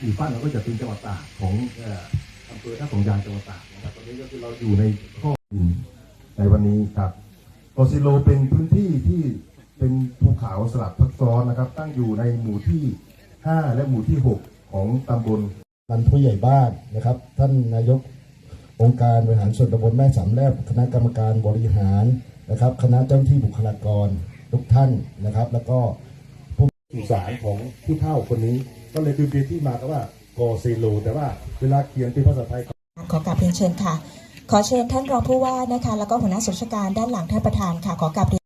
หมู่บ้านเราก็จะเป็นจังหวัดตากของอำเภอท่าสงยางจังหวัดตากนะครับตอนนี้ก็คือเราอยู่ในข้อดินในวันนี้ครับโกซิโลเป็นพื้นที่ที่เป็นภูเขาสลับซับซ้อนนะครับ ตั้งอยู่ในหมู่ที่ 5 และหมู่ที่ 6 ของตำบลท่านผู้ใหญ่บ้านนะครับ ท่านนายกองค์การบริหารส่วนตำบลแม่สามแลบคณะกรรมการบริหารนะครับ คณะเจ้าหน้าที่บุคลากรทุกท่านนะครับ แล้วก็ผู้สุสานของผู้เฒ่าคนนี้ ก็เลยคือเป็นที่มาก็ว่ากอเซโลแต่ว่าเวลาเขียนเป็นภาษาไทยขอกราบเรียนเชิญค่ะ ขอเชิญท่านรองผู้ว่านะคะ แล้วก็หัวหน้าส่วนราชการด้านหลังท่านประธานค่ะ ขอกราบเรียน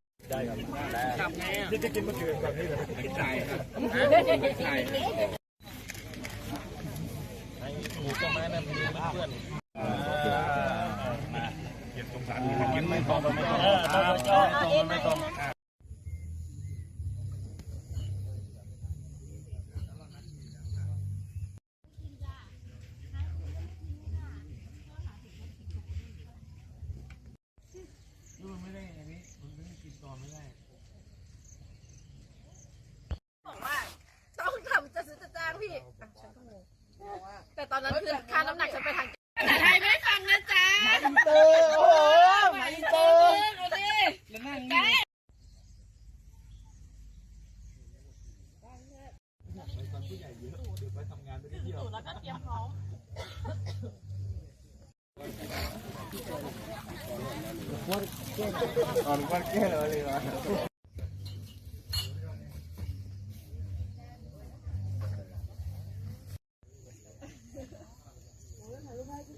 บอกว่าต้องทำจะซื้อจะจ้างพี่อะฉันก็งง แต่ตอนนั้นคือค่าน้ำหนักฉันไปทางภาษาไทยไม่ฟังนะจ๊ะมาอินเตอร์โอ้โหมาอินเตอร์เอาดิแล้วก็เตรียมพร้อมข้าวกันหมดหรือยังเ